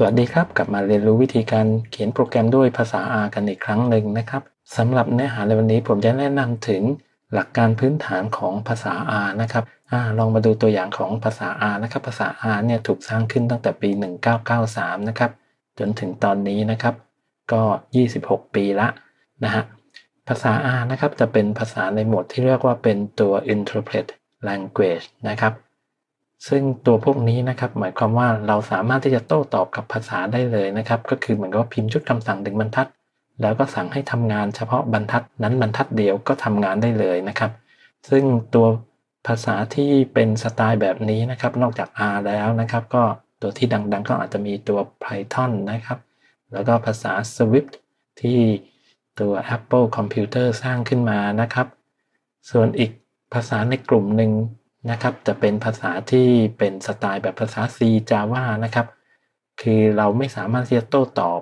สวัสดีครับ กลับมาเรียนรู้วิธีการเขียนโปรแกรมด้วยภาษา R กันอีกครั้งหนึ่งนะครับสำหรับเนื้อหาในวันนี้ผมจะแนะนำถึงหลักการพื้นฐานของภาษา R นะครับอลองมาดูตัวอย่างของภาษา R นะครับ ภาษา R เนี่ยถูกสร้างขึ้นตั้งแต่ปี 1993 นะครับ จนถึงตอนนี้นะครับ ก็ 26 ปีละนะฮะ ภาษา R นะครับจะเป็นภาษาในโหมดที่เรียกว่าเป็นตัว interpret language นะครับ ซึ่งตัวพวกนี้นะครับหมายความว่าเราสามารถที่จะโต้ตอบกับภาษาได้เลยนะครับ ก็คือเหมือนกับพิมพ์ชุดคำสั่งหนึ่งบรรทัด แล้วก็สั่งให้ทำงานเฉพาะบรรทัดนั้นบรรทัดเดียวก็ทำงานได้เลยนะครับ ซึ่งตัวภาษาที่เป็นสไตล์แบบนี้นะครับ นอกจาก R แล้วนะครับ ก็ตัวที่ดังๆ ก็อาจจะมีตัว Python นะครับ แล้วก็ภาษา Swift ที่ตัว Apple Computer สร้างขึ้นมานะครับ ส่วนอีกภาษาในกลุ่มหนึ่ง นะครับ จะเป็นภาษาที่เป็นสไตล์แบบภาษา C Java นะครับ คือเราไม่สามารถที่จะโต้ตอบ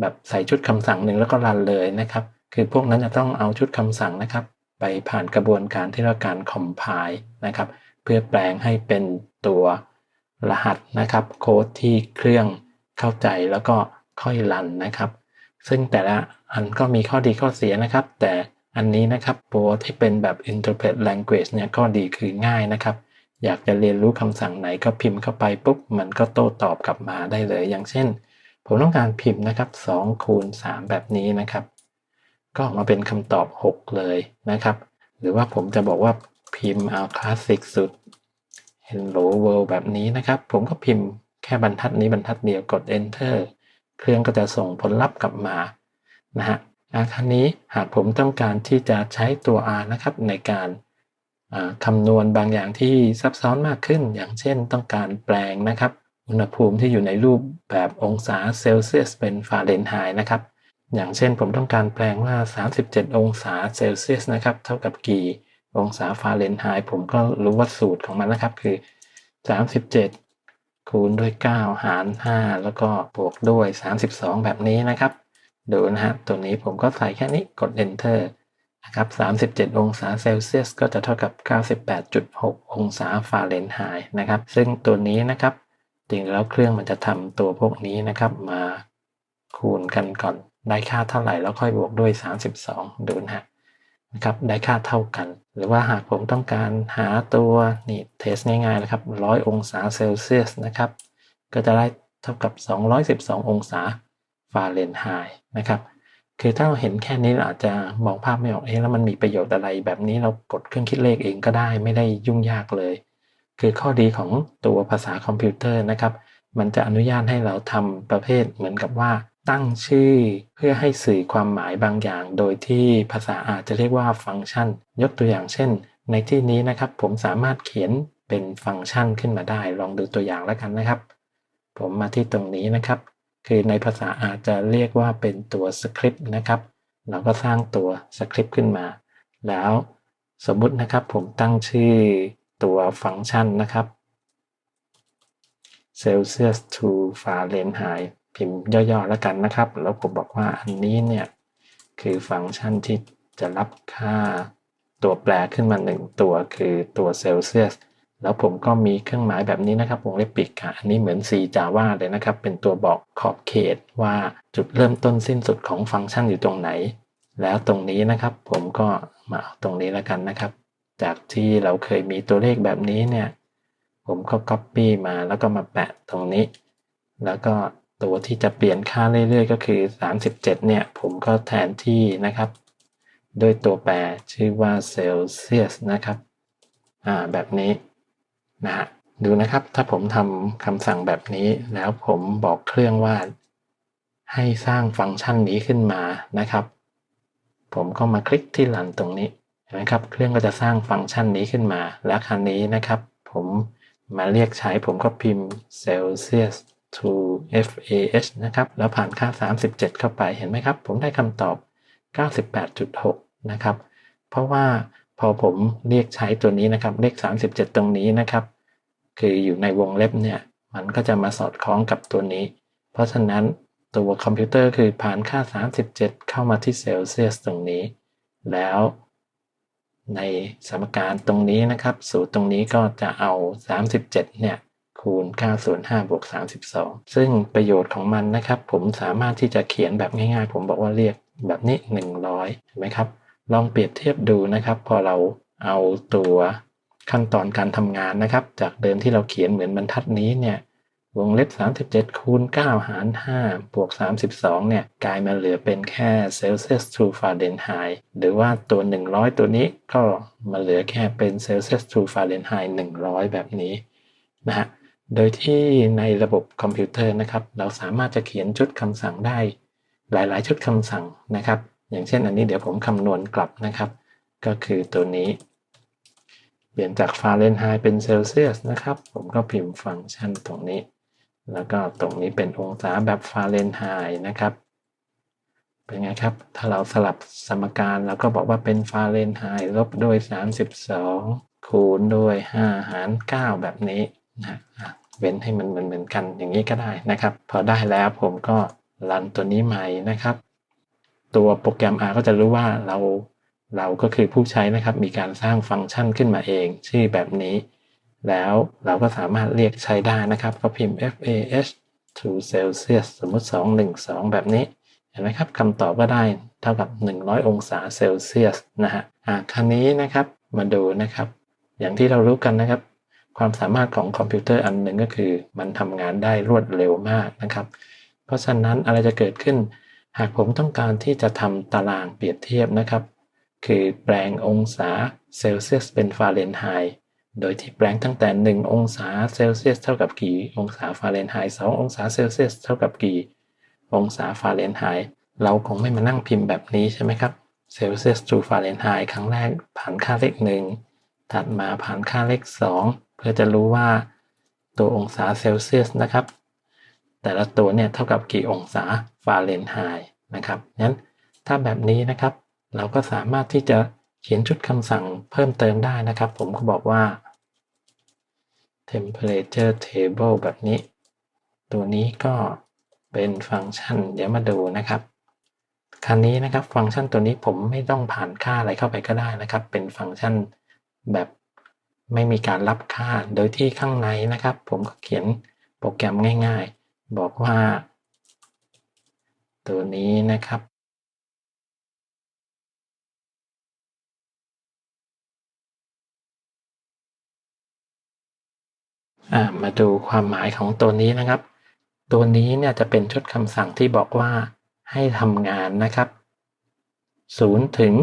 แบบใส่ชุดคำสั่งหนึ่งแล้วก็รันเลยนะครับ คือพวกนั้นจะต้องเอาชุดคำสั่งนะครับ ไปผ่านกระบวนการที่เรียกการ compile นะครับ เพื่อแปลงให้เป็นตัวรหัสนะครับ โค้ดที่เครื่องเข้าใจแล้วก็ค่อยรันนะครับ ซึ่งแต่ละอันก็มีข้อดีข้อเสียนะครับ แต่ อันนี้นะครับตัวที่เป็นแบบ interpret language เนี่ยก็ดีคือง่ายนะครับ อยากจะเรียนรู้คำสั่งไหนก็พิมพ์เข้าไปปุ๊บ มันก็โต้ตอบกลับมาได้เลย อย่างเช่น ผมต้องการพิมพ์นะครับ2คูณ3แบบนี้นะครับ ก็ออกมาเป็นคำตอบ 6 เลยนะครับ หรือว่าผมจะบอกว่าพิมพ์เอาคลาสสิกสุด Hello World แบบนี้นะครับ ผมก็พิมพ์แค่บรรทัดนี้บรรทัดเดียวกด Enter เครื่องก็จะส่งผลลัพธ์กลับมานะฮะ คารนี้หากผมต้องการที่จะใช้ตัว R นะครับในการคำนวณบางอย่างที่ซับซ้อนมากขึ้น อย่างเช่นต้องการแปลงนะครับ อุณหภูมิที่อยู่ในรูปแบบองศาเซลเซียสเป็นฟาเรนไฮต์นะครับ อย่างเช่นผมต้องการแปลงว่า 37 องศาเซลเซียสนะครับ เท่ากับกี่องศาฟาเรนไฮต์ผมก็รู้ว่าสูตรของมันนะครับคือ 37 คูณด้วย 9 หาร 5 แล้วก็บวกด้วย 32 แบบนี้นะครับ ดูนะฮะตัวนี้ผมก็ใส่แค่นี้กด enter นะครับ 37 องศาเซลเซียสก็จะเท่ากับ 98.6 องศาฟาเรนไฮต์นะครับ ซึ่งตัวนี้นะครับ จริงแล้วเครื่องมันจะทำตัวพวกนี้นะครับ มาคูณกันก่อนได้ค่าเท่าไหร่แล้วค่อยบวกด้วย 32 ดูนะฮะนะครับได้ค่าเท่ากัน หรือว่าหากผมต้องการหาตัวนี่เทสง่ายๆนะครับ 100 องศาเซลเซียสนะครับ ก็จะได้เท่ากับ 212 องศา ฟาเรนไฮต์นะครับคือถ้าเราเห็นแค่นี้เราอาจจะมองภาพไม่ออกเอ๊ะแล้วมันมีประโยชน์อะไรแบบนี้เรากดเครื่องคิดเลขเองก็ได้ไม่ได้ยุ่งยากเลย คือข้อดีของตัวภาษาคอมพิวเตอร์นะครับ มันจะอนุญาตให้เราทำประเภทเหมือนกับว่า ตั้งชื่อเพื่อให้สื่อความหมายบางอย่าง โดยที่ภาษาอาจจะเรียกว่าฟังก์ชัน ยกตัวอย่างเช่น ในที่นี้นะครับผมสามารถเขียนเป็นฟังก์ชันขึ้นมาได้ ลองดูตัวอย่างแล้วกันนะครับ ผมมาที่ตรงนี้นะครับ คือในภาษาอาจจะเรียกว่าเป็นตัวสคริปต์นะครับ เราก็สร้างตัวสคริปต์ขึ้นมา แล้วสมมุตินะครับผมตั้งชื่อตัวฟังก์ชันนะครับ Celsius to Fahrenheit พิมพ์ย่อๆแล้วกันนะครับ แล้วผมบอกว่าอันนี้เนี่ย คือฟังก์ชันที่จะรับค่าตัวแปรขึ้นมา1ตัวคือตัวเซลเซียส แล้วผมก็มีเครื่องหมายแบบนี้นะครับวงเล็บปิดค่ะ อันนี้เหมือน C Java เลยนะครับ เป็นตัวบอกขอบเขตว่าจุดเริ่มต้นสิ้นสุดของฟังก์ชันอยู่ตรงไหน แล้วตรงนี้นะครับ ผมก็มาเอาตรงนี้แล้วกันนะครับ จากที่เราเคยมีตัวเลขแบบนี้เนี่ย ผมก็ Copy มาแล้วก็มาแปะตรงนี้ แล้วก็ตัวที่จะเปลี่ยนค่าเรื่อยๆ ก็คือ 37 เนี่ย ผมก็แทนที่นะครับ ด้วยตัวแปรชื่อว่า Celsius นะครับ อ่าแบบนี้ นะฮะดูนะครับ ถ้าผมทำคำสั่งแบบนี้แล้วผมบอกเครื่องว่า ให้สร้างฟังก์ชันนี้ขึ้นมานะครับ ผมก็มาคลิกที่ลันตรงนี้นะครับ เครื่องก็จะสร้างฟังก์ชันนี้ขึ้นมา แล้วครั้นี้นะครับ ผมมาเรียกใช้ผมก็พิมพ์ Celsius to FAH นะครับ แล้วผ่านค่า 37 เข้าไปเห็นไหมครับ ผมได้คำตอบ 98.6 นะครับ เพราะว่า พอผมเรียกใช้ตัวนี้นะครับ เลข 37 ตรงนี้นะครับ คืออยู่ในวงเล็บเนี่ย มันก็จะมาสอดคล้องกับตัวนี้ เพราะฉะนั้นตัวคอมพิวเตอร์คือผ่านค่า 37 เข้ามาที่เซลเซียสตรงนี้ แล้วในสมการตรงนี้นะครับ สูตรตรงนี้ก็จะเอา 37 เนี่ย คูณ9ส่วน5บวก32 ซึ่งประโยชน์ของมันนะครับ ผมสามารถที่จะเขียนแบบง่ายๆ ผมบอกว่าเรียกแบบนี้ 100เห็นไหมครับ ลองเปรียบเทียบดูนะครับ พอเราเอาตัวขั้นตอนการทำงานนะครับ จากเดิมที่เราเขียนเหมือนบรรทัดนี้เนี่ยวงเล็บ 37 คูณ 9 หาร 5 บวก 32 เนี่ย กลายมาเหลือเป็นแค่เซลเซียสทูฟาเรนไฮต์หรือว่าตัว 100 ตัวนี้ก็มาเหลือแค่เป็นเซลเซียสทูฟาเรนไฮต์100 แบบนี้นะฮะ โดยที่ในระบบคอมพิวเตอร์นะครับ เราสามารถจะเขียนชุดคำสั่งได้ หลายๆ ชุดคำสั่งนะครับ อย่างเช่นอันนี้เดี๋ยวผมคำนวณกลับนะครับ ก็คือตัวนี้ เปลี่ยนจากฟาเรนไฮต์เป็นเซลเซียสนะครับ ผมก็พิมพ์ฟังก์ชันตรงนี้ แล้วก็ตรงนี้เป็นองศาแบบฟาเรนไฮต์นะครับ เป็นไงครับ ถ้าเราสลับสมการเราก็บอกว่าเป็นฟาเรนไฮต์ลบด้วย 32 คูณด้วย5หาร 9 แบบนี้นะเว้นให้มันเหมือนเหมือนกันอย่างนี้ก็ได้นะครับ พอได้แล้วผมก็รันตัวนี้ใหม่นะครับ ตัวโปรแกรม R ก็จะรู้ว่าเราเราก็คือผู้ใช้นะครับ มีการสร้างฟังก์ชันขึ้นมาเอง ชื่อแบบนี้ แล้วเราก็สามารถเรียกใช้ได้นะครับ ก็พิมพ์ fah to celsius สมมติ 212 แบบนี้เห็นไหมครับคำตอบก็ได้เท่ากับ 100 องศาเซลเซียสนะฮะอ่าครั้นี้นะครับมาดูนะครับ อย่างที่เรารู้กันนะครับ ความสามารถของคอมพิวเตอร์อันหนึ่งก็คือ มันทำงานได้รวดเร็วมากนะครับ เพราะฉะนั้นอะไรจะเกิดขึ้น หากผมต้องการที่จะทำตารางเปรียบเทียบนะครับ คือแปลงองศาเซลเซียสเป็นฟาเรนไฮต์โดยที่แปลงตั้งแต่ 1 องศาเซลเซียสเท่ากับกี่องศาฟาเรนไฮต์2องศาเซลเซียสเท่ากับกี่องศาฟาเรนไฮต์เราคงไม่มานั่งพิมพ์แบบนี้ใช่ไหมครับเซลเซียส to ฟาเรนไฮต์ครั้งแรกผ่านค่าเลข1ถัดมาผ่านค่าเลข 2 เพื่อจะรู้ว่าตัวองศาเซลเซียสนะครับ แต่ละตัวเนี่ยเท่ากับกี่องศาฟาเรนไฮต์นะครับงั้นถ้าแบบนี้นะครับ เราก็สามารถที่จะเขียนชุดคำสั่งเพิ่มเติมได้นะครับ ผมก็บอกว่า temperature table แบบนี้ ตัวนี้ก็เป็นฟังก์ชัน เดี๋ยวมาดูนะครับคราวนี้นะครับฟังก์ชันตัวนี้ผมไม่ต้องผ่านค่าอะไรเข้าไปก็ได้นะครับ เป็นฟังก์ชันแบบไม่มีการรับค่า โดยที่ข้างในนะครับ ผมก็เขียนโปรแกรมง่ายๆ บอกว่า ตัวนี้นะครับมาดูความหมายของตัวนี้นะครับ ตัวนี้เนี่ยจะเป็นชุดคำสั่งที่บอกว่าให้ทำงานนะครับ0ถึง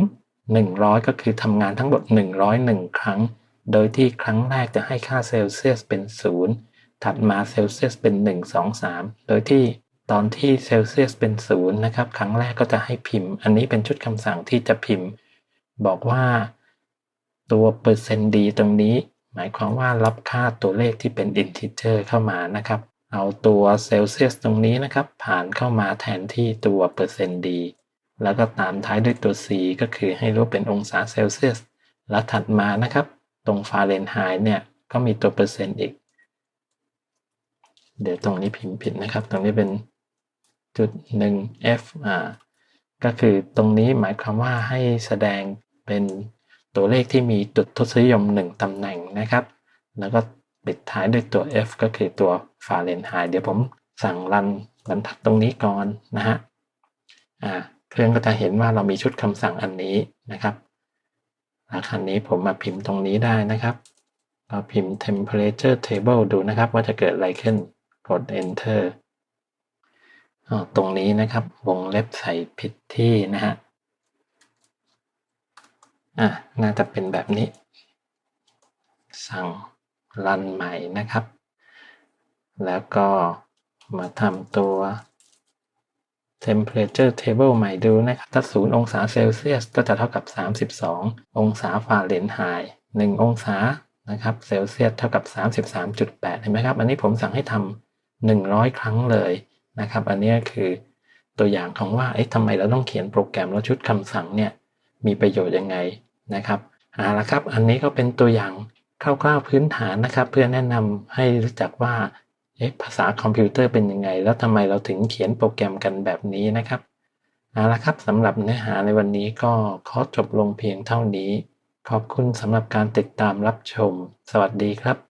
100 ก็คือทำงานทั้งหมด 101 ครั้ง โดยที่ครั้งแรกจะให้ค่าเซลเซียสเป็น 0 ถัดมาเซลเซียสเป็น 1 2 3 โดยที่ตอนที่เซลเซียสเป็น0นะครับครั้งแรกก็จะให้พิมพ์ อันนี้เป็นชุดคำสั่งที่จะพิมพ์ บอกว่าตัวเปอร์เซนต์ดีตรงนี้ หมายความว่ารับค่าตัวเลขที่เป็น integer เข้ามานะครับ เอาตัวเซลเซียสตรงนี้นะครับ ผ่านเข้ามาแทนที่ตัวเปอร์เซนต์ดีแล้วก็ตามท้ายด้วยตัว c ก็คือให้รู้เป็นองศาเซลเซียส และถัดมานะครับ ตรงฟาเรนไฮต์เนี่ย ก็มีตัวเปอร์เซ็นต์อีก เดี๋ยวตรงนี้พิมพ์ผิดนะครับ ตรงนี้เป็นจุดหนึ่ง f อ่าก็คือตรงนี้หมายความว่าให้แสดงเป็นตัวเลขที่มีจุดทศนิยม 1 ตำแหน่งนะครับ แล้วก็ปิดท้ายด้วยตัว f ก็คือตัวฟาเรนไฮต์เดี๋ยวผมสั่งรันบรรทัดตรงนี้ก่อนนะฮะอ่าเครื่องก็จะเห็นว่าเรามีชุดคำสั่งอันนี้นะครับแล้วคันนี้ผมมาพิมพ์ตรงนี้ได้นะครับเราพิมพ์ temperature table ดูนะครับว่าจะเกิดอะไรขึ้น กด enter ตรงนี้นะครับวงเล็บใส่ผิดที่นะฮะอะน่าจะเป็นแบบนี้ สั่งรันใหม่นะครับ แล้วก็มาทำตัว temperature table ใหม่ดูนะครับ ถ้า 0 องศาเซลเซียส ก็จะเท่ากับ 32 องศาฟาเรนไฮต์1องศานะครับเซลเซียสเท่ากับ 33.8 เห็นไหมครับ อันนี้ผมสั่งให้ทำ 100 ครั้งเลยนะครับ อันนี้คือตัวอย่างของว่าเอ๊ะทำไมเราต้องเขียนโปรแกรมแล้วชุดคำสั่งเนี่ยมีประโยชน์ยังไงนะครับเอาละครับ อันนี้ก็เป็นตัวอย่างคร่าวๆพื้นฐานนะครับ เพื่อแนะนำให้รู้จักว่าเอ๊ะภาษาคอมพิวเตอร์เป็นยังไง แล้วทำไมเราถึงเขียนโปรแกรมกันแบบนี้นะครับเอาละครับสำหรับเนื้อหาในวันนี้ก็ขอจบลงเพียงเท่านี้ ขอบคุณสำหรับการติดตามรับชม สวัสดีครับ